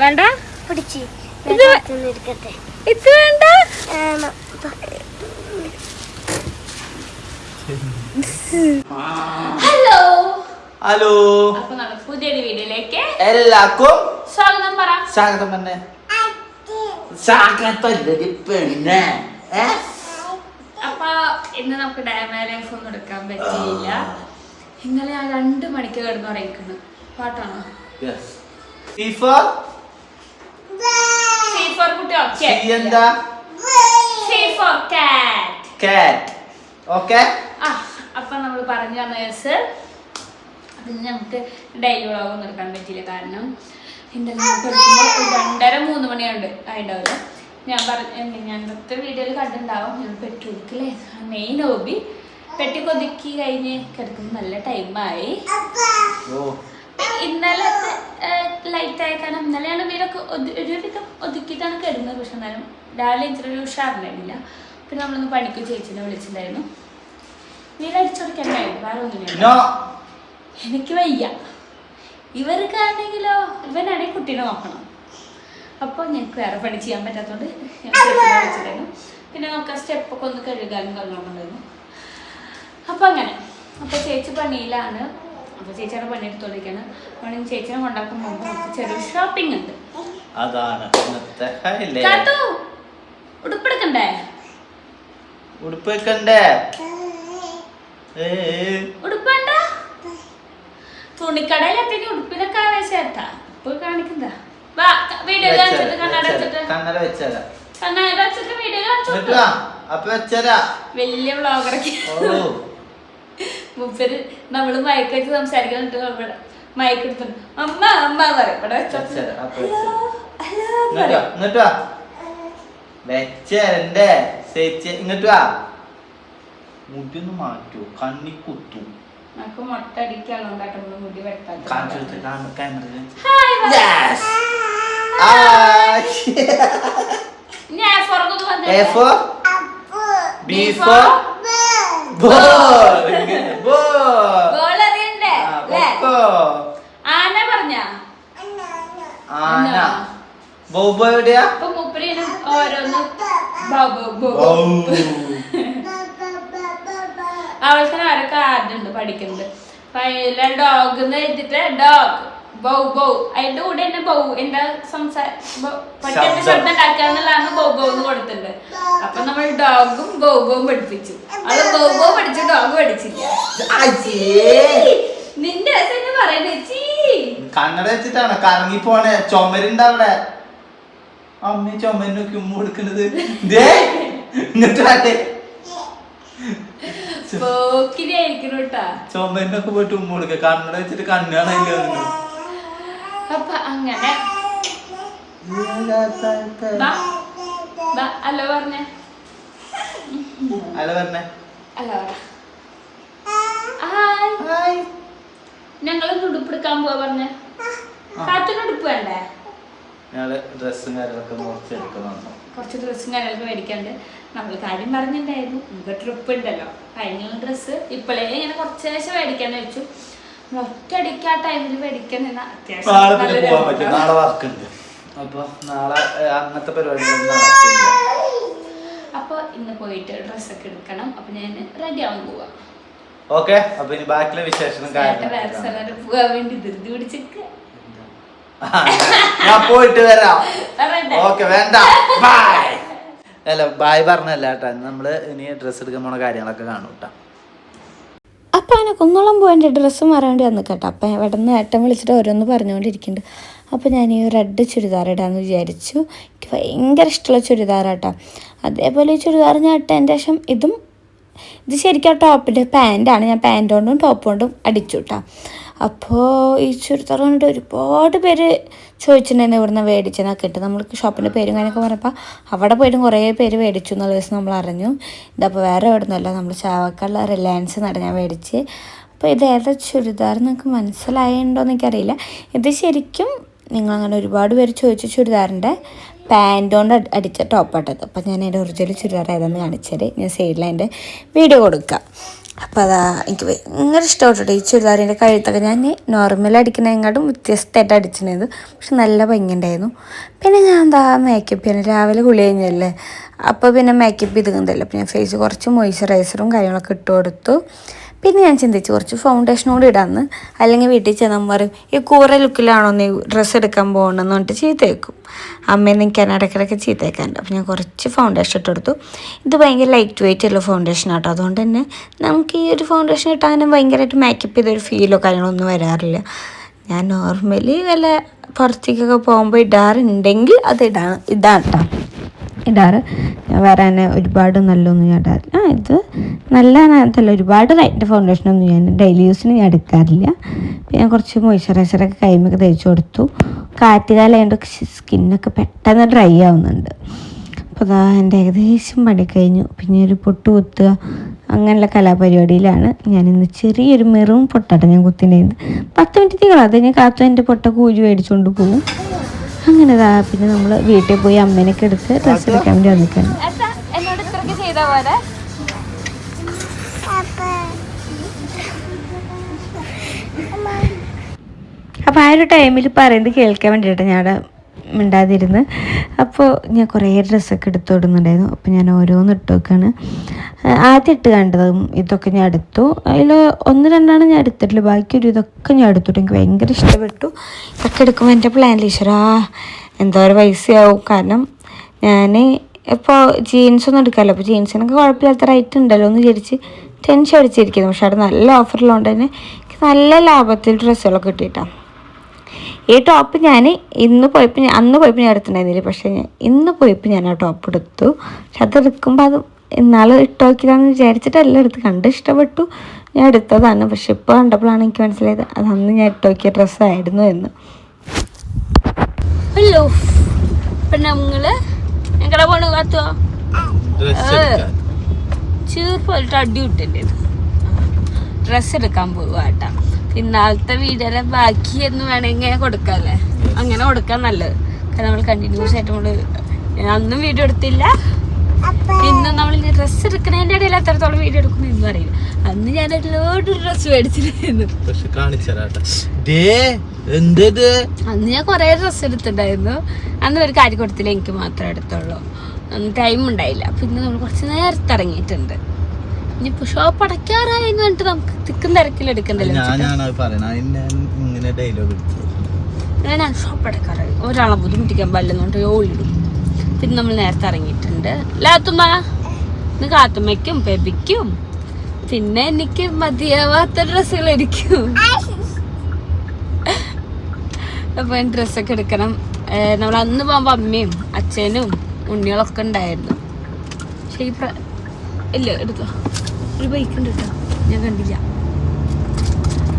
വേണ്ട? പിടിച്ച്. ഇത് ഇത് വേണ്ട? ഹലോ. ഹലോ. പുതിയൊരു വീഡിയോയിലേക്ക് എല്ലാവർക്കും സ്വാഗതം പറ. സ്വാഗതം തന്നെ സ്വാഗതം പെണ്ണെ? അപ്പൊ ഇന്ന് നമുക്ക് ഡയമ ലൈഫ് ഒന്നും എടുക്കാൻ പറ്റിയില്ല. ഇന്നലെ ഞാൻ രണ്ട് മണിക്ക് കിടന്ന് ഉറങ്ങിക്കുന്നു പാട്ടാണോ സി ഫോർ കുട്ടി ഓക്കെ C എന്താ? C for cat cat. Okay ആ അപ്പൊ നമ്മൾ പറഞ്ഞു തന്ന കേസ്. അതിന് നമുക്ക് ഡെയിലി വ്ളോഗ് ഒന്നും എടുക്കാൻ പറ്റിയില്ല. കാരണം ഇന്നലെ എടുക്കുമ്പോൾ രണ്ടര മൂന്ന് മണിയുണ്ട് ആയിട്ടുണ്ടാവില്ല ഞാൻ പറഞ്ഞു ഞാൻ ഞങ്ങൾക്ക് വീഡിയോയിൽ കണ്ടിട്ടുണ്ടാവും. ഞാൻ പെട്ടി കൊടുക്കില്ലേ മെയിൻ ഹോബി. പെട്ടി കൊതുക്കി കഴിഞ്ഞ് കിടക്കുമ്പോൾ നല്ല ടൈമായി ഓ ഇന്നലെ ലൈറ്റ് ആയ കാരണം ഇന്നലെയാണ് വീടൊക്കെ ഒരുവിധം ഒതുക്കിയിട്ടാണ് കിടന്നത്. പക്ഷെ എന്നാലും രാവിലെ ഇത്ര ഒരു ഉഷാറുണ്ടായിരുന്നില്ല പിന്നെ നമ്മളൊന്ന് പണിക്ക് ചേച്ചിനെ വിളിച്ചിട്ടുണ്ടായിരുന്നു. വീട് അടിച്ചുകൊടുക്കണ്ടായിരുന്നു വേറെ ഒന്നുമില്ല നോ എനിക്ക് വയ്യ. ഇവർക്കാണെങ്കിലോ ഇവനാണെങ്കിൽ കുട്ടീനെ നോക്കണം. അപ്പോൾ ഞങ്ങൾക്ക് വേറെ പണി ചെയ്യാൻ പറ്റാത്തതുകൊണ്ട് വിളിച്ചിട്ടായിരുന്നു പിന്നെ നമുക്ക് ആ സ്റ്റെപ്പൊക്കെ ഒന്ന് കഴുകാനും കഴിഞ്ഞിട്ടുണ്ടായിരുന്നു അപ്പോൾ അങ്ങനെ. അപ്പോൾ ചേച്ചി പണിയിലാണ്. അപ്പോൾ ചേച്ചിയുടെ പണി എടുത്തോണ്ടിരിക്കുകയാണ് വേണമെങ്കിൽ ചേച്ചിനെ കൊണ്ടാക്കാൻ മുമ്പ് ചെറിയ ഷോപ്പിംഗ് ഉണ്ട്. അതാണ്. കാത്തു ഉടുപ്പെടുക്കണ്ടേ? ഉടുപ്പ് തുണിക്കടയിൽ തുണിക്കടയിലെത്തേക്ക് ഉടുപ്പിനൊക്കെ ആവേശാട്ടാ ഇപ്പൊ കാണിക്കണ്ട വാ വീഡിയോ കാണിച്ചിട്ട് കണ്ണട. വെച്ചിട്ട്. കണ്ണട വെച്ചേരാ. കണ്ണട വെച്ചിട്ട് വീഡിയോ കാണിച്ചു അപ്പൊ വെച്ചേരാ. വലിയ വ്ളോഗറൊക്കെ മുപ്പര് നമ്മൾ മയക്ക് വെച്ച് സംസാരിക്കുന്നിട്ട് മയക്കെടുത്തു മയക്ക് അമ്മ അമ്മ എന്ന് പറയും. ഇവിടെ ഇങ്ങോട്ട് വാ. ഇങ്ങോട്ട് വാ. മാറ്റൂ കണ്ണി കുത്തു. നമുക്ക് മുട്ട അടിക്കാണോ കാട്ടുമ്പോൾ മുടി വെട്ടാൻ. ഞാൻ for ball. ഇങ്ങനെ ball. ഗോൾ അറിയണ്ടേ. ആന പറഞ്ഞ? ആന. ബോബോ എവിടെയാ? അപ്പൊ മുപ്പരിന് ഓരോന്ന് ബ- ബ- ബ- ബൗ. അവൾക്ക് ആരോ കാർഡ് ഉണ്ട് പഠിക്കുന്നത്? അപ്പൊ ഡോഗ് എന്ന് എഴുതിട്ട് ഡോഗ്. Bow bow. അതിന്റെ കൂടെ തന്നെ ബൗ. എന്താ സംസാരം ശബ്ദം. ഉണ്ടാക്കാന്നുള്ളതാണ് ബൗ ബൗ എന്ന് കൊടുത്തിട്ടുണ്ട് അപ്പൊ നമ്മൾ ഡോഗും ബൗ ബൗ പഠിപ്പിച്ചു. അത് ബൗ ബൗ പഠിച്ചു ഡോഗ് പഠിച്ചില്ല. നിന്റെ രസം പറയണേ ചീ. കണ്ണട വെച്ചിട്ടാണ്. കറങ്ങി പോണേ. ചുമരുണ്ട് അവിടെ. അമ്മ ചുമരിനൊക്കെ ഉമ്മ കൊടുക്കണത്. ചുമരിനൊക്കെ പോയിട്ട് ഉമ്മ കൊടുക്ക. കണ്ണട വെച്ചിട്ട് കണ്ണാണ് അപ്പൊ അങ്ങനെ അല്ല പറഞ്ഞേ അല്ല പറഞ്ഞേ അല്ല പറ ഹായ് ഞങ്ങൾ ഉടുപ്പെടുക്കാൻ പോവാ പറഞ്ഞേ കാത്തിന് ഉടുപ്പ് വേണ്ടേ? ഞങ്ങൾ ഡ്രസ്സും കാര്യങ്ങളൊക്കെ കുറച്ച് എടുക്കണം കുറച്ച് ഡ്രസ്സും കാര്യങ്ങളൊക്കെ മേടിക്കാണ്ട് നമ്മൾ കാര്യം പറഞ്ഞിട്ടുണ്ടായിരുന്നു. നമുക്ക് ട്രിപ്പ് ഉണ്ടല്ലോ. കഴിഞ്ഞ ഡ്രസ്സ് ഇപ്പോഴേ ഇങ്ങനെ കുറച്ച് ശേഷം മേടിക്കാന്ന് വെച്ചു. ഒറ്റയടിക്ക് ആ ടൈമിൽ മേടിക്കാൻ നിന്ന നാളെ പിന്നെ നല്ലൊരു പോവാൻ പറ്റും. നാളെ വർക്ക് ഉണ്ട് അപ്പൊ നാളെ ഏ, അങ്ങനത്തെ പരിപാടികളൊന്നും നടക്കില്ല. അപ്പൊ ഇന്ന് പോയിട്ട് ഡ്രസ്സൊക്കെ എടുക്കണം. അപ്പൊ ഞാൻ റെഡി ആവാൻ പോവാ. ഓക്കെ. അപ്പൊ ഇനി ബാക്കിലെ വിശേഷം പോവാൻ വേണ്ടി ധൃതി പിടിച്ചിട്ട് ഞാൻ പോയിട്ട് വരാം. ഓക്കെ വേണ്ട. ബൈ അല്ല ബായ് പറഞ്ഞല്ല കേട്ടാ. നമ്മൾ ഇനി ഡ്രസ്സ് എടുക്കാൻ പോണ കാര്യങ്ങളൊക്കെ കാണൂട്ടാ അപ്പം അങ്ങനെ കുന്നോളം പോയിട്ട് ഡ്രസ്സ് മാറേണ്ടി വന്നു കേട്ടോ. അപ്പം ഇവിടെ നിന്ന് ഏട്ടൻ വിളിച്ചിട്ട് ഓരോന്ന് പറഞ്ഞുകൊണ്ടിരിക്കുന്നുണ്ട്. അപ്പോൾ ഞാൻ ഈ റെഡ് ചുരിദാർ ഇടാമെന്ന് വിചാരിച്ചു. എനിക്ക് ഭയങ്കര ഇഷ്ടമുള്ള ചുരിദാറാട്ടോ. അതേപോലെ ഈ ചുരിദാർ ഞാൻ ഇട്ടതിന്റെ ശേഷം ഇതും ഇത് ശരിക്കും ആ ടോപ്പിന്റെ പാന്റാണ് ഞാൻ പാന്റ് കൊണ്ടും ടോപ്പ് കൊണ്ടും അടിച്ചു കേട്ടോ. അപ്പോൾ ഈ ചുരിദാർ കണ്ടിട്ട് ഒരുപാട് പേര് ചോദിച്ചിട്ടുണ്ടായിരുന്നു ഇവിടുന്ന് മേടിച്ചെന്നൊക്കെ ഇട്ട് നമ്മൾക്ക് ഷോപ്പിന്റെ പേരും കാര്യമൊക്കെ പറഞ്ഞപ്പോൾ അവിടെ പോയിട്ടും കുറേ പേര് മേടിച്ചു എന്നുള്ള ദിവസം നമ്മൾ അറിഞ്ഞു. ഇതപ്പോൾ വേറെ എവിടെ നിന്നല്ല നമ്മൾ ചാവക്കള്ള റിലയൻസ് നട ഞാൻ മേടിച്ച്. അപ്പോൾ ഇത് ഏതാ ചുരിദാർ നിങ്ങൾക്ക് മനസ്സിലായിട്ടുണ്ടോ എന്ന് എനിക്കറിയില്ല. ഇത് ശരിക്കും നിങ്ങളങ്ങനെ ഒരുപാട് പേര് ചോദിച്ച ചുരിദാറിന്റെ പാന്റ് കൊണ്ട് അടിച്ച ടോപ്പാട്ടത് അപ്പോൾ ഞാൻ അതിന്റെ ഒറിജിനൽ ചുരിദാർ ഏതാണെന്ന് കാണിച്ചത് ഞാൻ സൈഡിൽ അതിന്റെ വീഡിയോ കൊടുക്കാം. അപ്പോൾ അതാ എനിക്ക് ഭയങ്കര ഇഷ്ടപ്പെട്ടു ഈ ചുരിദാറിന്റെ കഴുത്തൊക്കെ ഞാൻ നോർമൽ അടിക്കുന്നതിനെക്കാട്ടും വ്യത്യസ്തമായിട്ട് അടിച്ചിരുന്നത് പക്ഷെ നല്ല ഭംഗി ഉണ്ടായിരുന്നു പിന്നെ ഞാൻ എന്താ മേക്കപ്പ് ചെയ്യണം രാവിലെ കുളി കഴിഞ്ഞല്ലേ? അപ്പോൾ പിന്നെ മേക്കപ്പ് ചെയ്തിരുന്നതല്ലോ അപ്പോൾ ഞാൻ ഫേസ് കുറച്ച് മോയ്സ്ചറൈസറും കാര്യങ്ങളൊക്കെ ഇട്ട് കൊടുത്തു. പിന്നെ ഞാൻ ചിന്തിച്ചു കുറച്ച് ഫൗണ്ടേഷനോട് കൂടി ഇടാമെന്ന് അല്ലെങ്കിൽ വീട്ടിൽ ചെന്നാൽ പറയും ഈ കൂറ ലുക്കിലാണോ നീ ഡ്രസ്സ് എടുക്കാൻ പോകണമെന്ന് പറഞ്ഞിട്ട് ചീത്തയേക്കും. അമ്മയെ നിൽക്കാൻ ഇടയ്ക്കിടയ്ക്ക് ചീത്തയേക്കാറുണ്ട്. അപ്പോൾ ഞാൻ കുറച്ച് ഫൗണ്ടേഷൻ ഇട്ടെടുത്തു ഇത് ഭയങ്കര ലൈറ്റ് വെയിറ്റ് ഉള്ള ഫൗണ്ടേഷൻ ആട്ടോ. അതുകൊണ്ട് തന്നെ നമുക്ക് ഈ ഒരു ഫൗണ്ടേഷൻ ഇട്ടാൽ അങ്ങനെ ഭയങ്കരമായിട്ട് മേക്കപ്പ് ചെയ്തൊരു ഫീലോ കാര്യങ്ങളോ ഒന്നും വരാറില്ല. ഞാൻ നോർമലി വല്ല പുറത്തേക്കൊക്കെ പോകുമ്പോൾ ഇടാറുണ്ടെങ്കിൽ അത് ഇടാണ് ഇതാണ് കേട്ടോ ഇടാറ്. തന്നെ ഒരുപാട് നല്ലൊന്നും ഞാൻ ഇടാറില്ല. ആ ഇത് നല്ല അതല്ല ഒരുപാട് ലൈറ്റ് ഫൗണ്ടേഷനൊന്നും ഞാൻ ഡെയിലി യൂസിന് ഞാൻ എടുക്കാറില്ല. പിന്നെ കുറച്ച് മോയ്സ്ചറൈസറൊക്കെ കൈമൊക്കെ തേച്ച് കൊടുത്തു. കാറ്റുകാലമായതുകൊണ്ട് സ്കിന്നൊക്കെ പെട്ടെന്ന് ഡ്രൈ ആവുന്നുണ്ട്. അപ്പോൾ അതാ എന്റെ ഏകദേശം പണി കഴിഞ്ഞു. പിന്നെ ഒരു പൊട്ട് കുത്തുക അങ്ങനെയുള്ള കലാപരിപാടിയിലാണ് ഞാൻ ഇന്ന് ചെറിയൊരു മെറും പൊട്ടാട്ടോ ഞാൻ കുത്തിന്റെ പത്ത് മിനിറ്റ് അത് ഞാൻ കാത്തു എന്റെ പൊട്ട കൂലി മേടിച്ചുകൊണ്ട് പോകും അങ്ങനെ പിന്നെ നമ്മൾ വീട്ടിൽ പോയി അമ്മേനൊക്കെ എടുത്ത് ഡ്രസ്സ് എടുക്കാൻ വേണ്ടി വന്നിട്ടുണ്ട് എന്നോട് ഇത്രയ്ക്ക് ചെയ്താ പോലെ അപ്പോൾ ആ ഒരു ടൈമിൽ പറയുന്നത് കേൾക്കാൻ വേണ്ടിയിട്ട് ഞാൻ മിണ്ടാതിരുന്ന്. അപ്പോൾ ഞാൻ കുറേ ഡ്രസ്സൊക്കെ എടുത്തു വിടുന്നുണ്ടായിരുന്നു അപ്പോൾ ഞാൻ ഓരോന്ന് ഇട്ട് നോക്കുകയാണ് ആദ്യം ഇട്ട് കണ്ടതും ഇതൊക്കെ ഞാൻ എടുത്തു. അതിൽ ഒന്ന് രണ്ടാണ് ഞാൻ എടുത്തിട്ടുള്ളൂ ബാക്കി ഒരു ഇതൊക്കെ ഞാൻ എടുത്തിട്ടു എനിക്ക് ഭയങ്കര ഇഷ്ടപ്പെട്ടു. ഇതൊക്കെ എടുക്കുമ്പോൾ എന്റെ പ്ലാൻ ഈശ്വരാ എന്തോ ഒരു പൈസയാവും. കാരണം ഞാൻ ഇപ്പോൾ ജീൻസൊന്നും എടുക്കാമല്ലോ അപ്പോൾ ജീൻസിനൊക്കെ കുഴപ്പമില്ലാത്ത റേറ്റ് ഉണ്ടല്ലോ എന്ന് വിചാരിച്ച് ടെൻഷൻ അടിച്ചിരിക്കുന്നു. പക്ഷെ അവിടെ നല്ല ഓഫറിലുകൊണ്ട് തന്നെ എനിക്ക് നല്ല ലാഭത്തിൽ ഡ്രസ്സുകളൊക്കെ കിട്ടിയിട്ടാണ് ഈ ടോപ്പ് ഞാൻ ഇന്ന് പോയപ്പോൾ ഞാൻ അന്ന് പോയപ്പോൾ ഞാൻ എടുത്തിട്ടുണ്ടായിരുന്നില്ല. പക്ഷേ ഞാൻ ഇന്ന് പോയപ്പോൾ ഞാൻ ആ ടോപ്പ് എടുത്തു. പക്ഷെ അത് എടുക്കുമ്പോൾ അത് ഇന്നാൾ ഇട്ടോക്കിയതാന്ന് വിചാരിച്ചിട്ട് എല്ലാം എടുത്ത് കണ്ട് ഇഷ്ടപ്പെട്ടു. ഞാൻ എടുത്തതാണ്. പക്ഷെ ഇപ്പോൾ കണ്ടപ്പോഴാണ് എനിക്ക് മനസ്സിലായത് അത് അന്ന് ഞാൻ ഇട്ടോക്കിയ ഡ്രസ്സായിരുന്നു എന്ന്. ഹലോ ഇപ്പൊ പോണു ചീർപ്പായിട്ട് അടി വിട്ടിന്റെ ഡ്രസ്സ് എടുക്കാൻ പോവുക കേട്ടാ ഇന്നാളത്തെ വീഡിയോയുടെ ബാക്കി എന്ന് വേണമെങ്കിൽ കൊടുക്കാല്ലേ? അങ്ങനെ കൊടുക്കാൻ നല്ലത്. കാരണം നമ്മൾ കണ്ടിന്യൂസ് ആയിട്ട് നമ്മൾ ഞാൻ അന്നും വീഡിയോ എടുത്തില്ല. ഇന്ന് നമ്മൾ ഡ്രസ്സ് എടുക്കുന്നതിന്റെ ഇടയിൽ എത്രത്തോളം വീഡിയോ എടുക്കുന്നു എന്ന് അറിയില്ല. അന്ന് ഞാൻ ഒരുപാട് ഡ്രസ്സ് മേടിച്ചിട്ടുണ്ടായിരുന്നു. പക്ഷെ കാണിച്ചരാട്ടെ. ദേ എന്തത്? അന്ന് ഞാൻ കുറേ ഡ്രസ്സ് എടുത്തിട്ടുണ്ടായിരുന്നു. അന്ന് ഒരു കാര്യം കൊടുത്തില്ല എനിക്ക് മാത്രമേ എടുത്തുള്ളൂ. അന്ന് ടൈം ഉണ്ടായില്ല. അപ്പൊ ഇന്ന് നമ്മൾ കുറച്ച് നേരത്തെ ഇറങ്ങിയിട്ടുണ്ട്. ഇനിയിപ്പോ ഷോപ്പ് അടയ്ക്കാറായെന്ന് പറഞ്ഞിട്ട് നമുക്ക് തിക്കും തിരക്കിൽ എടുക്കണ്ടല്ലോ ഞാനാണ് ഇങ്ങനെ ഡയലോഗ് ഞാൻ ഷോപ്പ് അടയ്ക്കാറായി. ഒരാളെ ബുദ്ധിമുട്ടിക്കാൻ പാടില്ലെന്നുകൊണ്ട് ഓളിടും പിന്നെ നമ്മൾ നേരത്തെ ഇറങ്ങിയിട്ടുണ്ട്. ലാത്തുമ്മ ഇന്ന് കാത്തുമ്മയ്ക്കും പെബിക്കും. പിന്നെ എനിക്ക് മതിയാവാത്ത ഡ്രസ്സുകൾ ഇരിക്കും അപ്പൊ ഡ്രസ്സൊക്കെ എടുക്കണം. നമ്മൾ അന്ന് പോകുമ്പോ അമ്മയും അച്ഛനും ഉണ്ണികളൊക്കെ ഉണ്ടായിരുന്നു. പക്ഷെ ഈ ഇല്ല എടുത്തോ. ഒരു ബൈക്ക് ഉണ്ട് കേട്ടോ ഞാൻ കണ്ടില്ല.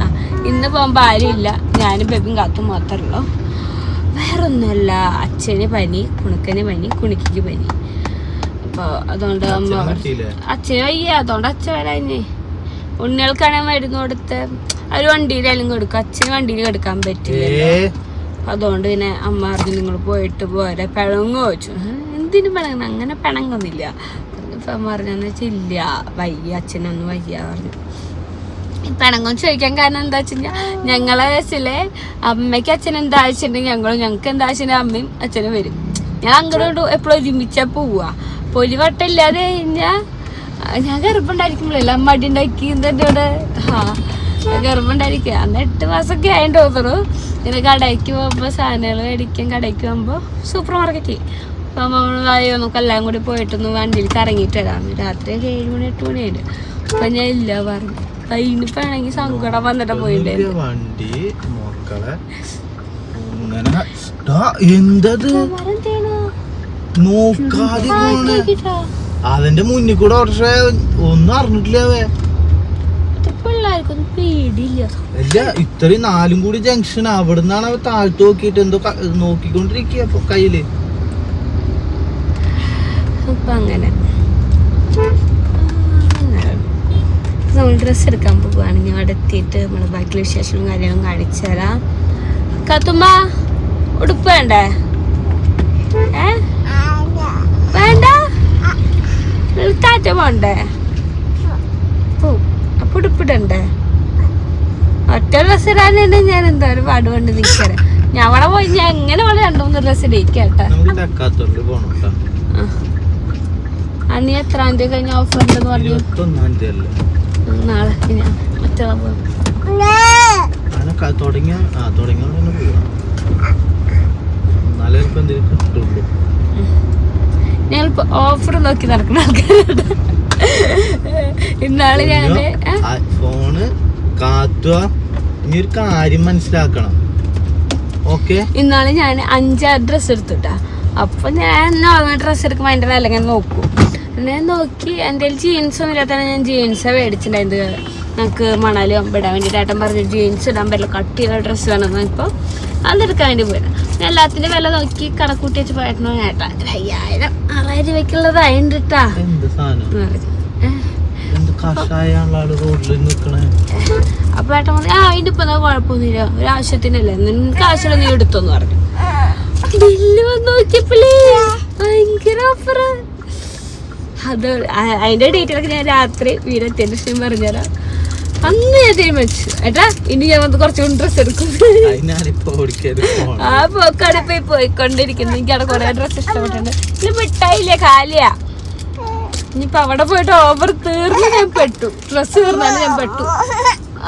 ആ ഇന്ന് പോകുമ്പോൾ ആരും ഇല്ല ഞാനും ബേബിയും കാത്തും മാത്രമേ ഉള്ളൂ. വേറൊന്നുമല്ല. അച്ഛന് പനി കുണുക്കന് പനി കുണുക്കിക്ക് പനി. അപ്പോൾ അതുകൊണ്ട് അമ്മ അച്ഛനെ വയ്യ. അതുകൊണ്ട് അച്ഛൻ വരാഞ്ഞേ. ഉണ്ണികൾക്കാണെങ്കിൽ മരുന്ന് കൊടുത്ത് അവർ വണ്ടിയിലായാലും കൊടുക്കും. അച്ഛന് വണ്ടിയിൽ എടുക്കാൻ പറ്റില്ല അതുകൊണ്ട് പിന്നെ അമ്മ പറഞ്ഞു നിങ്ങൾ പോയിട്ട് പോരെ. പിണങ്ങോ ചോദിച്ചു എന്തിനും എന്തിനു പിണങ്ങുന്നു? അങ്ങനെ പിണങ്ങുന്നില്ല. അമ്മ പറഞ്ഞെന്ന് വെച്ചാൽ ഇല്ല വയ്യ അച്ഛനൊന്നും വയ്യ പറഞ്ഞു. പിണങ്ങും ചോദിക്കാൻ കാരണം എന്താ വെച്ചാൽ ഞങ്ങളെ വയസ്സിലെ അമ്മയ്ക്ക് അച്ഛൻ എന്താ വെച്ചിട്ടുണ്ടെങ്കിൽ ഞങ്ങളും ഞങ്ങൾക്ക് എന്താ വെച്ചിട്ടുണ്ടെങ്കിൽ അമ്മയും അച്ഛനും വരും. ഞാൻ അങ്ങോട്ട് എപ്പോഴും ഒരുമിച്ചാ പോവുക. പൊലിവട്ടം ഇല്ലാതെ കഴിഞ്ഞാൽ ഞാൻ ഗർഭമുണ്ടായിരിക്കുമ്പോഴല്ല അമ്മ അടി ഉണ്ടാക്കി എന്റെ ഇവിടെ ആ ഗർഭമുണ്ടായിരിക്കുക അന്ന് എട്ട് മാസമൊക്കെ ആയിട്ട് തോന്നുന്നു. ഇങ്ങനെ കടയ്ക്ക് പോകുമ്പോൾ സാധനങ്ങൾ മേടിക്കാൻ കടയ്ക്ക് പോകുമ്പോൾ സൂപ്പർ മാർക്കറ്റിൽ വായോ നമുക്ക് എല്ലാം കൂടി പോയിട്ടൊന്ന് വണ്ടിയിൽ കറങ്ങിയിട്ട് വരാം. രാത്രി ഒക്കെ ഏഴ് മണി എട്ട് മണിയായിട്ട് അപ്പൊ ഞാൻ ഇല്ല പറഞ്ഞു. ഇനിയിപ്പോ ആണെങ്കിൽ സങ്കടം വന്നിട്ട് പോയിട്ടുണ്ട് പോയിട്ടുണ്ടായിരുന്നു വണ്ടി മക്കളെ. ഇങ്ങനെ ഡാ, എന്തത്? നോക്കാതെ പോണ്. അതിന്റെ മുന്നിൽ കൂടെ പക്ഷേ ഒന്നും അറിഞ്ഞിട്ടില്ലേ അല്ല ഇത്രയും നാലും കൂടി ജംഗ്ഷൻ അവിടെ നിന്നാണ് അവ താഴ്ത്തു നോക്കിയിട്ട് എന്തോ നോക്കിക്കൊണ്ടിരിക്കുക കയ്യിൽ. അപ്പം അങ്ങനെ. നമ്മൾ ഡ്രസ്സ് എടുക്കാൻ പോകുകയാണെങ്കിൽ അവിടെ എത്തിയിട്ട് നമ്മൾ ബാക്കി വിശേഷവും കാര്യങ്ങളും കാണിച്ചു തരാം. കത്തുമ്പ ഉടുപ്പ് വേണ്ടേ? ഏ? വേണ്ട? താറ്റ പോണ്ടേ പോ അപ്പൊ ഉടുപ്പിടണ്ടേ ഒറ്റ ഡ്രസ്സ് ഇടാനുണ്ട് ഞാൻ എന്താ ഒരു പാടുകൊണ്ട് നിൽക്കാറ് ഞാൻ അവിടെ പോയി ഞാൻ എങ്ങനെ അവിടെ രണ്ടു മൂന്ന് ഡ്രസ്സ് ഇടിക്കട്ടെ നമുക്ക് എത്ര തീയതി കഴിഞ്ഞ ഓഫർ ഉണ്ടെന്ന് പറഞ്ഞു. നാളെ തുടങ്ങിയ തുടങ്ങിയ എന്നാലേ എന്തെങ്കിലും കിട്ടുള്ളൂ. ഞങ്ങളിപ്പോ ഓഫർ നോക്കി നടക്കുന്ന ആൾക്കാരുണ്ട് ഇന്നാൾ ഞാൻ ഫോണ് കാത്തുക. ഇനി ഒരു കാര്യം മനസ്സിലാക്കണം. ഓക്കെ? ഇന്നാൾ ഞാൻ അഞ്ചാറ് ഡ്രസ്സ് എടുത്തുട്ടാ അപ്പൊ ഞാൻ നോർമൽ ഡ്രസ്സ് അതിന്റെ വില ഇങ്ങനെ നോക്കും. ഞാൻ നോക്കി എന്റെ ജീൻസ് ഒന്നും ഇല്ലാത്ത ഞാൻ ജീൻസ് മേടിച്ചിട്ടുണ്ടായത് നമുക്ക് മണാലി ഇടാൻ വേണ്ടിയിട്ട് ഏട്ടൻ പറഞ്ഞു ജീൻസ് ഇടാൻ പറ്റില്ല കട്ടിയുള്ള ഡ്രസ്സ് വേണം ഇപ്പോൾ അതെടുക്കാൻ വേണ്ടി പോയത്. ഞാൻ എല്ലാത്തിന്റെ വില നോക്കി കണക്കൂട്ടി വെച്ച് പോയിട്ടോ ഏട്ടാ. അയ്യായിരം ആറായിരം രൂപയ്ക്കുള്ളത് നിക്കണേ? അപ്പൊ ഏട്ടൻ പറഞ്ഞു ആ അതിന്റെ ഇപ്പൊ കുഴപ്പമൊന്നുമില്ല. ഒരു ആവശ്യത്തിനല്ലേ? നിനക്ക് ആവശ്യമുള്ള നീ എടുത്തോന്ന് പറഞ്ഞു. ബില്ല് വന്ന് നോക്കിയപ്പോഴേ ഭയങ്കര ഓഫർ അത് അതിന്റെ ഡേറ്റിലൊക്കെ ഞാൻ രാത്രി വീടെത്തിയതിന് ശേഷം പറഞ്ഞുതരാം. അന്ന് ഞാൻ തീരുമാനിച്ചു. ഏട്ടാ ഇനി ഞാൻ വന്ന് കുറച്ചുകൂടി ഡ്രസ് എടുക്കും. ആ പോക്കാണ് പോയി പോയിക്കൊണ്ടിരിക്കുന്നു. എനിക്ക് അവിടെ കുറെ ഡ്രസ് ഇഷ്ടപ്പെട്ടിട്ടുണ്ട്. ഇനി മിഠായില്ലേ കാലിയാ? ഇനിയിപ്പൊ അവിടെ പോയിട്ട് ഓവർ തീർന്ന് ഞാൻ പെട്ടു. ഡ്രസ് തീർന്നാലും ഞാൻ പെട്ടു.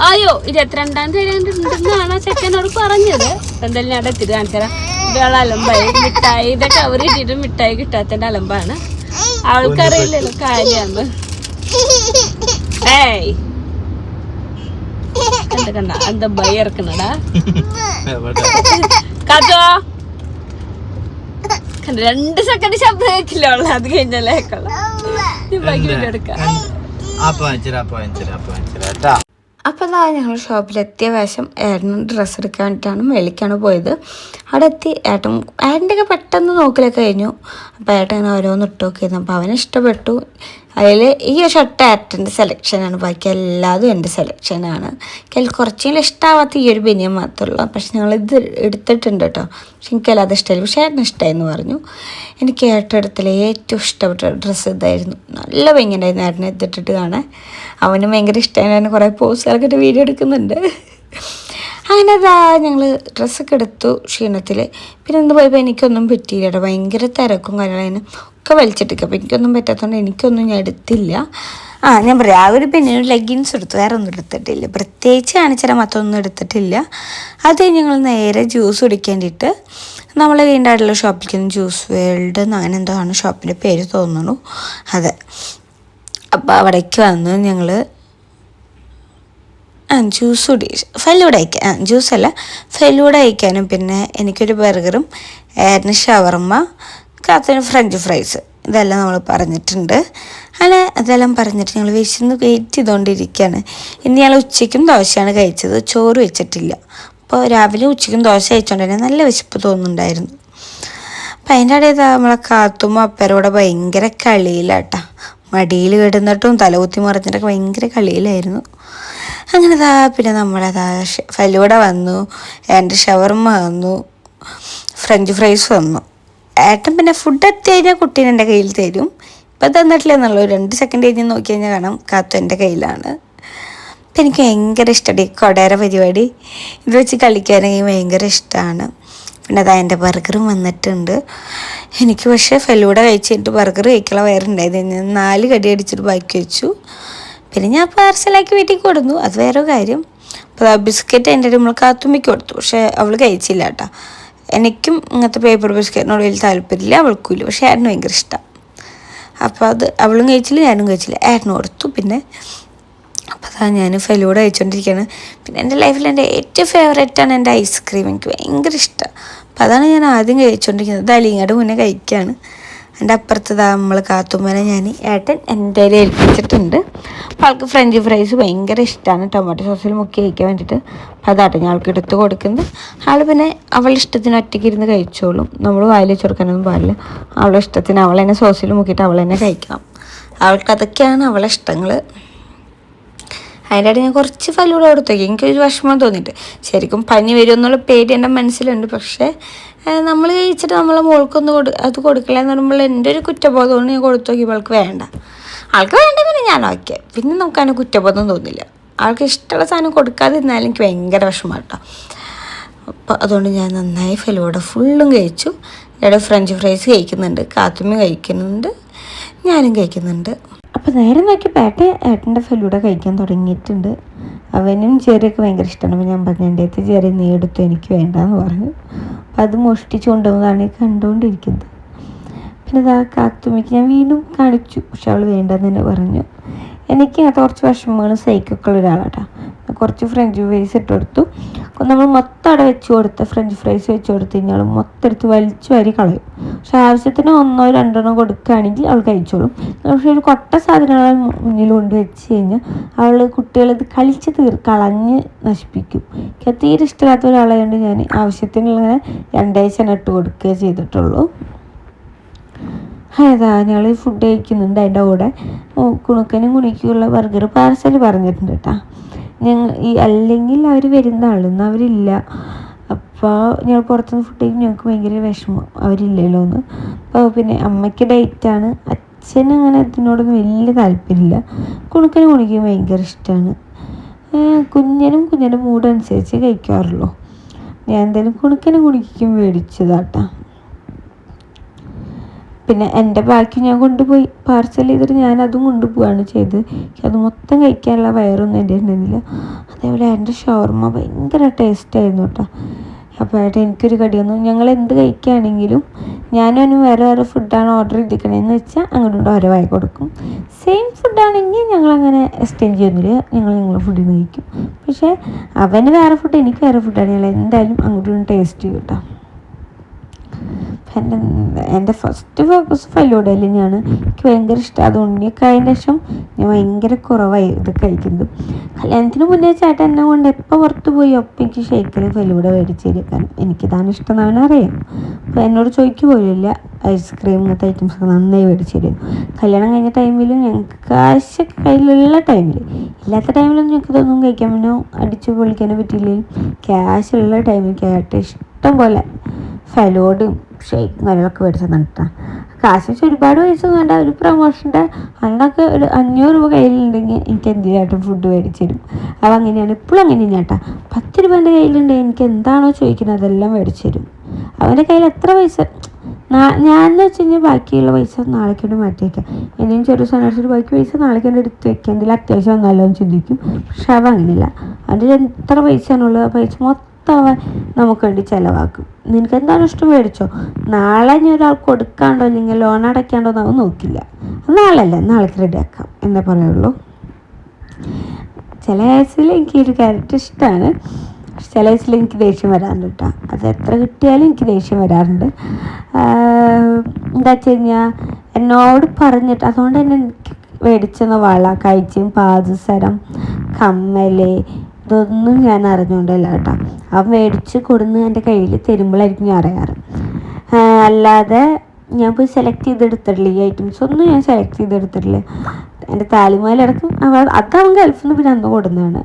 അയ്യോ ഇരുപത്തിരണ്ടാം തീയതി ഉണ്ടെന്നാണ് ചെക്കനോട് പറഞ്ഞത്. എന്തായാലും ഞാൻ അവിടെ കാണിച്ചു തരാം ഇയാൾ അലമ്പായി. മിഠായിയുടെ കവർ ഇട്ടിട്ട് മിഠായി കിട്ടാത്തതിന്റെ അലമ്പാണ്. ആൾക്കറിയില്ലല്ലോ കാര്യാന്ന് ഏയ്. കണ്ട കണ്ട എന്താ ഭയ ഇറക്കണടാ കാത്തോ കണ്ട രണ്ട് സെക്കൻഡ് ശബ്ദം കേൾക്കില്ല അത് കഴിഞ്ഞാലേ കേക്കുള്ളൂ. ഞാൻ ബാക്കി വീഡിയോ എടുക്കാം. അപ്പോൾ അതാ ഞങ്ങൾ ഷോപ്പിലെത്തിയ വേഷം ഏട്ടന് ഡ്രസ്സ് എടുക്കാൻ വേണ്ടിയിട്ടാണ് മേളിക്കാണ് പോയത്. അവിടെ എത്തി. ഏട്ടൻ ഏട്ടന്റെയൊക്കെ പെട്ടെന്ന് നോക്കലൊക്കെ കഴിഞ്ഞു. അപ്പോൾ ഏട്ടൻ ഇങ്ങനെ ഓരോന്ന് ഇട്ട് നോക്കിയിരുന്നു. അപ്പോൾ അവന് ഇഷ്ടപ്പെട്ടു. അതിൽ ഈ ഒരു ഷർട്ട് ആറ്റന്റെ സെലക്ഷനാണ് ബാക്കി എല്ലാതും എന്റെ സെലക്ഷനാണ് അതിൽ കുറച്ചും ഇഷ്ടമാവാത്ത ഈ ഒരു ബനിയൻ മാത്രമുള്ളൂ പക്ഷെ ഞങ്ങളിത് എടുത്തിട്ടുണ്ട് കേട്ടോ പക്ഷെ എനിക്കല്ലാതെ ഇഷ്ടമായില്ല പക്ഷേ ഏട്ടന് ഇഷ്ടമായെന്ന് പറഞ്ഞു. എനിക്ക് ഏട്ടൻ എടുത്തിലെ ഏറ്റവും ഇഷ്ടപ്പെട്ട ഡ്രസ്സ് ഇതായിരുന്നു. നല്ല ഭംഗിയുണ്ടായിരുന്നു ഏട്ടനെ എത്തിട്ടിട്ട് കാണാൻ. അവന് ഭയങ്കര ഇഷ്ടമായിരുന്നു കുറേ പോസ്റ്റുകളൊക്കെ വീഡിയോ എടുക്കുന്നുണ്ട്. അങ്ങനെ അതാ ഞങ്ങൾ ഡ്രസ്സൊക്കെ എടുത്തു ക്ഷീണത്തിൽ പിന്നെ എന്ത് പോയപ്പോൾ എനിക്കൊന്നും പറ്റിയില്ല കേട്ടോ ഭയങ്കര തിരക്കും കാര്യങ്ങളും ഒക്കെ വലിച്ചിട്ടിക്കുക അപ്പോൾ എനിക്കൊന്നും പറ്റാത്തതുകൊണ്ട് എനിക്കൊന്നും ഞാൻ എടുത്തില്ല. ആ ഞാൻ പറയാം. ആ ഒരു ഒരു ലെഗിൻസ് എടുത്തു. വേറെ ഒന്നും എടുത്തിട്ടില്ല. പ്രത്യേകിച്ച് കാണിച്ചാൽ മറ്റൊന്നും എടുത്തിട്ടില്ല. അത് ഞങ്ങൾ നേരെ ജ്യൂസ് കുടിക്കേണ്ടിയിട്ട് നമ്മളെ വീണ്ടായിട്ടുള്ള ഷോപ്പിലേക്ക് ജ്യൂസ് വേൾഡ് അങ്ങനെ എന്തോ ആണ് ഷോപ്പിന്റെ പേര് തോന്നുന്നു അതെ. അപ്പോൾ അവിടേക്ക് വന്ന് ഞങ്ങൾ ആ ജ്യൂസ് കൂടി ഫലൂട അയക്കാൻ ആ ജ്യൂസല്ല ഫലൂട അയക്കാനും പിന്നെ എനിക്കൊരു ബർഗറും ഏറിന് ഷവർമ്മ കാത്തിന് ഫ്രഞ്ച് ഫ്രൈസ് ഇതെല്ലാം നമ്മൾ പറഞ്ഞിട്ടുണ്ട്. അങ്ങനെ അതെല്ലാം പറഞ്ഞിട്ട് ഞങ്ങൾ വിശന്ന് വെയിറ്റ് ചെയ്തുകൊണ്ടിരിക്കുകയാണ് ഇന്ന് ഞങ്ങൾ ഉച്ചയ്ക്കും ദോശയാണ് കഴിച്ചത്. ചോറ് വെച്ചിട്ടില്ല. അപ്പോൾ രാവിലെ ഉച്ചയ്ക്കും ദോശ കഴിച്ചുകൊണ്ട് തന്നെ നല്ല വിശപ്പ് തോന്നുന്നുണ്ടായിരുന്നു. അപ്പം അതിന്റെ ഇടയിൽ നമ്മളെ കാത്തും അപ്പരോടെ ഭയങ്കര കളിയിലാട്ടാ. മടിയിൽ കിടന്നിട്ടും തലകുത്തി മറിഞ്ഞിട്ടൊക്കെ ഭയങ്കര കളിയിലായിരുന്നു. അങ്ങനെ ദാ പിന്നെ നമ്മളതാ ഫലൂട വന്നു എന്റെ ഷവർമ്മ വന്നു ഫ്രഞ്ച് ഫ്രൈസ് വന്നു. ഏട്ടൻ പിന്നെ ഫുഡ് എത്തി കഴിഞ്ഞാൽ കുട്ടീനെ എന്റെ കയ്യിൽ തരും. ഇപ്പം തന്നിട്ടില്ല എന്നുള്ളൂ. രണ്ട് സെക്കൻഡ് കഴിഞ്ഞ് നോക്കി കഴിഞ്ഞാൽ കാണാം കാത്തു എന്റെ കയ്യിലാണ്. അപ്പം എനിക്ക് ഭയങ്കര ഇഷ്ടമാണ് ഈ കൊടേര പരിപാടി. ഇത് വെച്ച് കളിക്കാനെങ്കിൽ ഭയങ്കര ഇഷ്ടമാണ് പിന്നെ അതാ എന്റെ ബർഗറും വന്നിട്ടുണ്ട്. എനിക്ക് പക്ഷേ ഫെലൂടെ കഴിച്ചിട്ട് ബർഗർ കഴിക്കാനുള്ള വയറുണ്ടായിരുന്നു. നാല് കടി അടിച്ചിട്ട് ബാക്കി വെച്ചു. പിന്നെ ഞാൻ പാർസലാക്കി വീട്ടിൽ കൊടുന്നു. അത് വേറെ കാര്യം. അപ്പോൾ ആ ബിസ്ക്കറ്റ് എന്റെ നമ്മൾ കാത്തുമ്മിക്ക് കൊടുത്തു. പക്ഷേ അവൾ കഴിച്ചില്ല കേട്ടോ. എനിക്കും ഇങ്ങനത്തെ പേപ്പർ ബിസ്ക്കറ്റിനോട് വലിയ താല്പര്യമില്ല. അവൾക്കും ഇല്ല പക്ഷേ ഏട്ടന് ഭയങ്കര ഇഷ്ടമാണ് അപ്പോൾ അത് അവളും കഴിച്ചില്ല ഞാനും കഴിച്ചില്ല. ഏട്ടനും കൊടുത്തു. പിന്നെ അപ്പോൾ അതാ ഞാൻ ഫലൂടെ കഴിച്ചുകൊണ്ടിരിക്കുകയാണ് പിന്നെ എന്റെ ലൈഫിൽ എന്റെ ഏറ്റവും ഫേവറേറ്റാണ് എന്റെ ഐസ്ക്രീം എനിക്ക് ഭയങ്കര ഇഷ്ടമാണ് അപ്പോൾ അതാണ് ഞാൻ ആദ്യം കഴിച്ചുകൊണ്ടിരിക്കുന്നത് ഇത് അലിങ്ങാട് മുന്നേ കഴിക്കുകയാണ് എന്റെ അപ്പുറത്ത് ദാ നമ്മൾ കാത്തുമ്മനെ ഞാൻ ഏട്ടൻ എന്റെ ഏൽപ്പിച്ചിട്ടുണ്ട്. അപ്പോൾ ആൾക്ക് ഫ്രഞ്ച് ഫ്രൈസ് ഭയങ്കര ഇഷ്ടമാണ് ടൊമാറ്റോ സോസിൽ മുക്കി കഴിക്കാൻ വേണ്ടിയിട്ട് അപ്പോൾ അതാട്ടെ ഞാൻ ആൾക്ക് എടുത്ത് കൊടുക്കുന്നത്. ആൾ പിന്നെ അവളുടെ ഇഷ്ടത്തിന് ഒറ്റയ്ക്ക് ഇരുന്ന് കഴിച്ചോളും. നമ്മൾ വായിൽ വെച്ച് കൊടുക്കാനൊന്നും പാടില്ല. അവളുടെ ഇഷ്ടത്തിന് അവൾ തന്നെ സോസിൽ മുക്കിയിട്ട് അവൾ തന്നെ കഴിക്കണം. അവൾക്ക് അതൊക്കെയാണ് അവളെ ഇഷ്ടങ്ങൾ അതിന്റെ ഇടയിൽ ഞാൻ കുറച്ച് ഫലൂടെ എനിക്ക് എനിക്കൊരു വിഷമം തോന്നിയിട്ട്. ശരിക്കും പനി വരും എന്നുള്ള പേടി എന്റെ മനസ്സിലുണ്ട്. പക്ഷേ നമ്മൾ കഴിച്ചിട്ട് നമ്മളെ മോൾക്കൊന്ന് കൊടു അത് കൊടുക്കില്ല എന്ന് പറയുമ്പോൾ എന്റെ ഒരു കുറ്റബോധമാണ് ഞാൻ കൊടുത്തു നോക്കിയപ്പോൾ അവൾക്ക് വേണ്ട. ആൾക്ക് വേണ്ട പിന്നെ ഞാൻ ഓക്കെ പിന്നെ നമുക്ക് അതിന് കുറ്റബോധം തോന്നില്ല. ആൾക്ക് ഇഷ്ടമുള്ള സാധനം കൊടുക്കാതിരുന്നാലും എനിക്ക് ഭയങ്കര വിഷമം കേട്ടോ അപ്പോൾ അതുകൊണ്ട് ഞാൻ നന്നായി ഫെലോട ഫുള്ളും കഴിച്ചു. ഇവിടെ ഫ്രഞ്ച് ഫ്രൈസ് കഴിക്കുന്നുണ്ട്. കാത്തുമ്മ കഴിക്കുന്നുണ്ട്. ഞാനും കഴിക്കുന്നുണ്ട്. അപ്പോൾ നേരെ നോക്കി പേട്ട ഏട്ടന്റെ ഫെലൂടെ കഴിക്കാൻ തുടങ്ങിയിട്ടുണ്ട്. അവനും ചെറിയൊക്കെ ഭയങ്കര ഇഷ്ടമാണ്. അപ്പോൾ ഞാൻ പറഞ്ഞു അടുത്ത് ചെറിയ നീ എടുത്തു? എനിക്ക് വേണ്ടെന്ന് പറഞ്ഞു. അപ്പോൾ അത് മോഷ്ടിച്ചു കൊണ്ടുപോകുന്നതാണ് കണ്ടുകൊണ്ടിരിക്കുന്നത്. പിന്നെ ഇതാ കാത്തുമ്മയ്ക്ക് ഞാൻ വീണ്ടും കാണിച്ചു. പക്ഷെ അവൾ വേണ്ടെന്ന് തന്നെ പറഞ്ഞു. എനിക്ക് കുറച്ച് വിഷമങ്ങൾ സൈക്കൊക്കെ ഉള്ള ഒരാളാട്ടാ. കുറച്ച് ഫ്രഞ്ച് ഫ്രൈസ് ഇട്ട് കൊടുത്തു. നമ്മൾ മൊത്തം അവിടെ വെച്ച് കൊടുത്ത ഫ്രഞ്ച് ഫ്രൈസ് വെച്ച് കൊടുത്തു കഴിഞ്ഞാൽ മൊത്തം എടുത്ത് വലിച്ചു വാരി കളയും. പക്ഷെ ആവശ്യത്തിന് ഒന്നോ രണ്ടെണ്ണോ കൊടുക്കുകയാണെങ്കിൽ അവൾ കഴിച്ചോളും. പക്ഷെ ഒരു കൊട്ട സാധനങ്ങൾ മുന്നിൽ കൊണ്ട് വെച്ച് കഴിഞ്ഞാൽ അവൾ കുട്ടികളത് കളിച്ച് തീർ കളഞ്ഞ് നശിപ്പിക്കും. എനിക്ക് തീരെ ഇഷ്ടമില്ലാത്ത ഒരാളായതുകൊണ്ട് ഞാൻ ആവശ്യത്തിനുള്ള രണ്ടാഴ്ച ഇട്ട് കൊടുക്കുകയേ ചെയ്തിട്ടുള്ളൂ. ഏതാ ഞങ്ങൾ ഫുഡ് കഴിക്കുന്നുണ്ട് അതിന്റെ കൂടെ. കുണുക്കനും കുണിക്കുള്ള ബർഗർ പാർസൽ പറഞ്ഞിട്ടുണ്ട് കേട്ടോ. ഞങ്ങൾ ഈ അല്ലെങ്കിൽ അവർ വരുന്ന ആളൊന്നും അവരില്ല. അപ്പോൾ ഞങ്ങൾ പുറത്തുനിന്ന് ഫുഡ് കഴിക്കും ഞങ്ങൾക്ക് ഭയങ്കര വിഷമം. അവരില്ലല്ലോ എന്ന്. അപ്പോൾ പിന്നെ അമ്മയ്ക്ക് ഡേറ്റാണ് അച്ഛന് അങ്ങനെ ഇതിനോടൊന്നും വലിയ താല്പര്യമില്ല. കുണുക്കനും കുണിക്കും ഭയങ്കര ഇഷ്ടമാണ് കുഞ്ഞനും കുഞ്ഞിന്റെ മൂഡ് അനുസരിച്ച് കഴിക്കാറുള്ളൂ. ഞാൻ എന്തായാലും കുണുക്കനും കുണിക്കും മേടിച്ചതാട്ടാ. പിന്നെ എന്റെ ബാക്കി ഞാൻ കൊണ്ടുപോയി. പാർസൽ ചെയ്തിട്ട് ഞാൻ അതും കൊണ്ടുപോവാണ് ചെയ്തത്. അത് മൊത്തം കഴിക്കാനുള്ള വയറൊന്നും എന്റെ ഉണ്ടായിരുന്നില്ല അതേപോലെ എന്റെ ഷവർമ്മ ഭയങ്കര ടേസ്റ്റ് ആയിരുന്നു കേട്ടോ. അപ്പോൾ ഏട്ടാ എനിക്കൊരു കടിയൊന്നും ഞങ്ങൾ എന്ത് കഴിക്കുകയാണെങ്കിലും ഞാനും വേറെ വേറെ ഫുഡാണ് ഓർഡർ ചെയ്തിരിക്കണതെന്ന് വെച്ചാൽ അങ്ങോട്ടും ഓരോ വായി കൊടുക്കും. സെയിം ഫുഡാണെങ്കിൽ ഞങ്ങളങ്ങനെ എക്സ്ചേഞ്ച് ചെയ്യുന്നില്ല. ഞങ്ങൾ ഞങ്ങളുടെ ഫുഡിൽ നിന്ന് കഴിക്കും. പക്ഷേ അവന് വേറെ ഫുഡ് എനിക്ക് വേറെ ഫുഡാണ് ഞങ്ങൾ എന്തായാലും അങ്ങോട്ടും ടേസ്റ്റ് ചെയ്യും കേട്ടോ. എന്റെ എന്റെ ഫസ്റ്റ് ഫോക്കസ് ഫലൂഡ തന്നെയാണ് എനിക്ക് ഭയങ്കര ഇഷ്ടം. അത് ഉണ്ണിയൊക്കെ ആയതിന് ശേഷം ഞാൻ ഭയങ്കര കുറവായി ഇത് കഴിക്കുന്നത്. കല്യാണത്തിന് മുന്നേ ചേട്ടൻ എന്നെ കൊണ്ട് എപ്പോൾ പുറത്ത് പോയി ഒപ്പം എനിക്ക് ഷേക്കിൽ ഫലൂഡ മേടിച്ച് തരും. എനിക്കിതാണ് ഇഷ്ടം അറിയാം. അപ്പോൾ എന്നോട് ചോദിക്കു പോലുമില്ല ഐസ്ക്രീം ഇങ്ങനത്തെ ഐറ്റംസ് നന്നായി മേടിച്ച് തരും. കല്യാണം കഴിഞ്ഞ ടൈമിലും ഞങ്ങൾക്ക് കാശൊക്കെ കയ്യിലുള്ള ടൈമിൽ ഇല്ലാത്ത ടൈമിലൊന്നും ഞങ്ങൾക്ക് ഇതൊന്നും കഴിക്കാൻ പിന്നെ അടിച്ച് പൊളിക്കാനോ പറ്റിയില്ലെങ്കിലും ക്യാഷുള്ള ടൈമിൽ കേട്ട ഇഷ്ടം പോലെ ഫലോഡും ഷേക്ക് കാര്യങ്ങളൊക്കെ മേടിച്ച് തന്നിട്ടാ കാശ് വെച്ച് ഒരുപാട് പൈസ വേണ്ട. ഒരു പ്രൊമോഷന്റെ അന്നൊക്കെ ഒരു അഞ്ഞൂറ് രൂപ കയ്യിലുണ്ടെങ്കിൽ എനിക്ക് എന്തിനായിട്ടും ഫുഡ് മേടിച്ചു തരും. അപ്പോൾ അങ്ങനെയാണ് ഇപ്പോഴും അങ്ങനെ ചേട്ടാ പത്ത് രൂപ എന്റെ കയ്യിലുണ്ടെങ്കിൽ എനിക്ക് എന്താണോ ചോദിക്കുന്നത് അതെല്ലാം മേടിച്ചു തരും. അവന്റെ കയ്യിൽ എത്ര പൈസ? ഞാൻ എന്ന് വെച്ച് കഴിഞ്ഞാൽ ബാക്കിയുള്ള പൈസ നാളേക്ക് വേണ്ടി മാറ്റി വയ്ക്കാം എന്തെങ്കിലും ചെറിയ സാധനം ബാക്കി പൈസ നാളേക്ക് വേണ്ടി എടുത്ത് വെക്കാം എന്തെങ്കിലും അത്യാവശ്യം വന്നാലോ എന്ന് ചിന്തിക്കും. പക്ഷെ അവ അങ്ങനെയില്ല കയ്യിൽ എത്ര പൈസയാണുള്ളത് ആ പൈസ മൊത്തം അവൻ നമുക്ക് വേണ്ടി ചിലവാക്കും. നിനക്ക് എന്താണ് ഇഷ്ടം മേടിച്ചോ? നാളെ ഞാൻ ഒരാൾക്ക് കൊടുക്കാണ്ടോ അല്ലെങ്കിൽ ലോൺ അടയ്ക്കാണ്ടോ എന്ന് നോക്കില്ല. നാളല്ല? നാളേക്ക് റെഡിയാക്കാം എന്നേ പറയുള്ളൂ. ചില കേസിൽ എനിക്ക് ഒരു ക്യാരക്ടർ ഇഷ്ടമാണ് ചില കേസിൽ എനിക്ക് ദേഷ്യം വരാറുണ്ട് കേട്ടോ. അത് എത്ര കിട്ടിയാലും എനിക്ക് ദേഷ്യം വരാറുണ്ട്. എന്താ വെച്ച് കഴിഞ്ഞാൽ എന്നോട് പറഞ്ഞിട്ട് അതുകൊണ്ട് തന്നെ എനിക്ക് മേടിച്ചെന്ന വള കഴിച്ചും പാദസരം കമ്മൽ ഇതൊന്നും ഞാൻ അറിഞ്ഞുകൊണ്ടല്ല കേട്ടോ. അവൻ മേടിച്ച് കൊടുന്ന് എന്റെ കയ്യിൽ തരുമ്പോഴായിരിക്കും ഞാൻ അറിയാറ്. അല്ലാതെ ഞാൻ പോയി സെലക്ട് ചെയ്തെടുത്തിട്ടില്ല ഈ ഐറ്റംസ് ഒന്നും ഞാൻ സെലക്ട് ചെയ്തെടുത്തിട്ടില്ല. എന്റെ താലിമാലടക്കം അവ അത് അവൻ ഗൾഫിൽ നിന്ന് പിന്നെ അന്ന് കൊടുന്നതാണ്.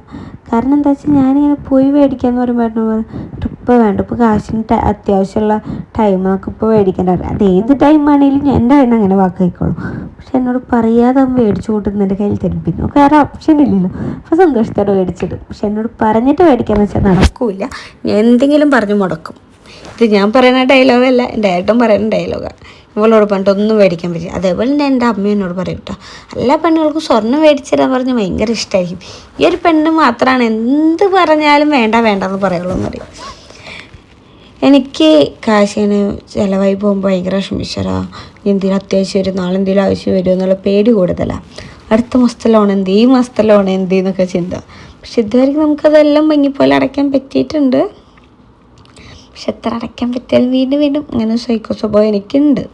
കാരണം എന്താ വെച്ചാൽ ഞാനിങ്ങനെ പോയി മേടിക്കാന്ന് പറയുമ്പോൾ ട്രിപ്പ് വേണ്ട ഇപ്പോൾ കാശിന് അത്യാവശ്യമുള്ള ടൈം നമുക്ക് ഇപ്പോൾ മേടിക്കേണ്ട. അത് ഏത് ടൈമാണെങ്കിലും എന്റെ അതിന് അങ്ങനെ വാക്കായിക്കോളും. പക്ഷെ എന്നോട് പറയാതെ മേടിച്ചു കൂട്ടുന്ന എന്റെ കയ്യിൽ തരും. പിന്നെ നമുക്ക് വേറെ ഓപ്ഷൻ ഇല്ലല്ലോ. അപ്പോൾ സന്തോഷത്തോടെ മേടിച്ചിടും. പക്ഷെ എന്നോട് പറഞ്ഞിട്ട് മേടിക്കാന്ന് വെച്ചാൽ നടക്കൂല. ഞാൻ എന്തെങ്കിലും പറഞ്ഞു മുടക്കും. ഇത് ഞാൻ പറയുന്ന ഡയലോഗല്ല എന്റെ ഏട്ടൻ പറയുന്ന ഡയലോഗാണ് ഇവളോട് പറഞ്ഞിട്ട് ഒന്നും മേടിക്കാൻ പറ്റില്ല. അതേപോലെ തന്നെ എന്റെ അമ്മ എന്നോട് പറയും കേട്ടോ എല്ലാ പെണ്ണുങ്ങൾക്കും സ്വർണം മേടിച്ചിടാൻ പറഞ്ഞ് ഭയങ്കര ഇഷ്ടമായിരിക്കും ഈ ഒരു പെണ്ണ് മാത്രമാണ് എന്ത് പറഞ്ഞാലും വേണ്ട വേണ്ടെന്ന് പറയുള്ളൂ എന്ന് പറയും. എനിക്ക് കാശിന് ചിലവായി പോകുമ്പോൾ ഭയങ്കര വിഷമിച്ചറാ എന്തെങ്കിലും അത്യാവശ്യം വരും നാളെ എന്തെങ്കിലും ആവശ്യം വരുമോ എന്നുള്ള പേടി കൂടുതലാണ് അടുത്ത മാസത്തെ എന്ത്? ഈ മാസത്തെ എന്ത് എന്നൊക്കെ ചിന്ത. പക്ഷെ ഇതുവരെ നമുക്കതെല്ലാം ഭംഗിപ്പോലെ അടയ്ക്കാൻ പറ്റിയിട്ടുണ്ട്. പക്ഷെ എത്ര അടയ്ക്കാൻ പറ്റിയാലും വീണ്ടും വീണ്ടും അങ്ങനെ സൈക്കോ സ്വഭാവം എനിക്കുണ്ട്.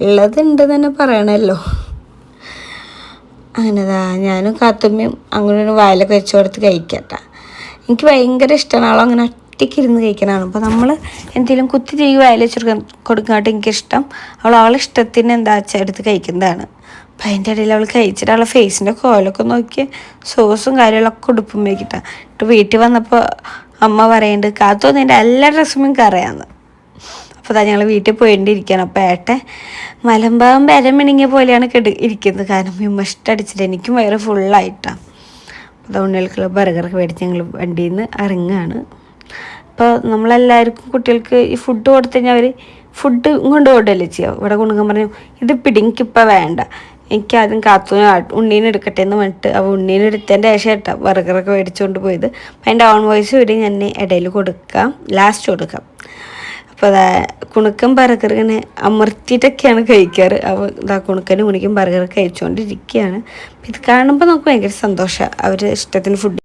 ഉള്ളതുണ്ട് തന്നെ പറയണമല്ലോ അങ്ങനെതാ ഞാനും കാത്തുമ്മയും അങ്ങനെ വായിലൊക്കെ വെച്ച് കൊടുത്ത് കഴിക്കട്ട. എനിക്ക് ഭയങ്കര ഇഷ്ടമാണ്. അങ്ങനെ ഒറ്റയ്ക്ക് ഇരുന്ന് അപ്പോൾ നമ്മൾ എന്തെങ്കിലും കുത്തി തിരികെ ചെറുക്കാൻ കൊടുക്കാട്ട് എനിക്കിഷ്ടം. അവൾ അവളെ ഇഷ്ടത്തിന് എന്താ വെച്ചാൽ എടുത്ത് കഴിക്കുന്നതാണ്. അപ്പം അതിന്റെ ഇടയിൽ അവൾ കഴിച്ചിട്ട് അവളെ ഫേസിന്റെ കോലൊക്കെ നോക്കി സോസും കാര്യങ്ങളൊക്കെ ഉടുപ്പും വെക്കിട്ടാ. എന്നിട്ട് വീട്ടിൽ വന്നപ്പോൾ അമ്മ പറയുന്നുണ്ട് കാത്തു നിന്റെ എല്ലാ ഡ്രസ്സും കറിയാന്ന് അപ്പോൾ അതാ ഞങ്ങൾ വീട്ടിൽ പോയിട്ടിരിക്കുകയാണ് അപ്പോൾ ഏട്ടെ മലമ്പാമ്പ് പരമിണിങ്ങിയ പോലെയാണ് കെടു ഇരിക്കുന്നത്. കാരണം വിമഷ്ട അടിച്ചിട്ട് എനിക്കും വയറ് ഫുള്ളായിട്ടാണ് അപ്പോൾ അതുകൊണ്ട് ബർഗറൊക്കെ മേടിച്ച് ഞങ്ങൾ വണ്ടിയിൽ നിന്ന് ഇറങ്ങുകയാണ് അപ്പോൾ നമ്മളെല്ലാവർക്കും കുട്ടികൾക്ക് ഈ ഫുഡ് കൊടുത്തു കഴിഞ്ഞാൽ അവർ ഫുഡ് കൊണ്ട് ഓടുകയല്ലേ ചെയ്യുക ഇവിടെ കൊണ്ടുപോകാൻ പറഞ്ഞു ഇത് പിടിങ്ങിപ്പോൾ വേണ്ട. എനിക്ക് ആദ്യം കാത്തു ഉണ്ണീനെ എടുക്കട്ടെ എന്ന് പറഞ്ഞിട്ട് അപ്പോൾ ഉണ്ണീനെ എടുത്തതിന്റെ ശേഷം കേട്ടോ ബർഗറൊക്കെ മേടിച്ചുകൊണ്ട് പോയത്. അപ്പം അതിന്റെ ഓൺ വോയിസ് വരെ ഞാൻ ഇടയിൽ കൊടുക്കാം. ലാസ്റ്റ് കൊടുക്കാം. അപ്പോൾ അതാ കുണുക്കം ബർഗർ ഇങ്ങനെ അമർത്തിയിട്ടൊക്കെയാണ് കഴിക്കാറ്. അപ്പോൾ ഇതാ കുണുക്കനും കുണിക്കും ബർഗർ കഴിച്ചുകൊണ്ടിരിക്കുകയാണ് ഇത് കാണുമ്പോൾ നമുക്ക് ഭയങ്കര സന്തോഷമാണ് അവർ ഇഷ്ടത്തിന് ഫുഡ്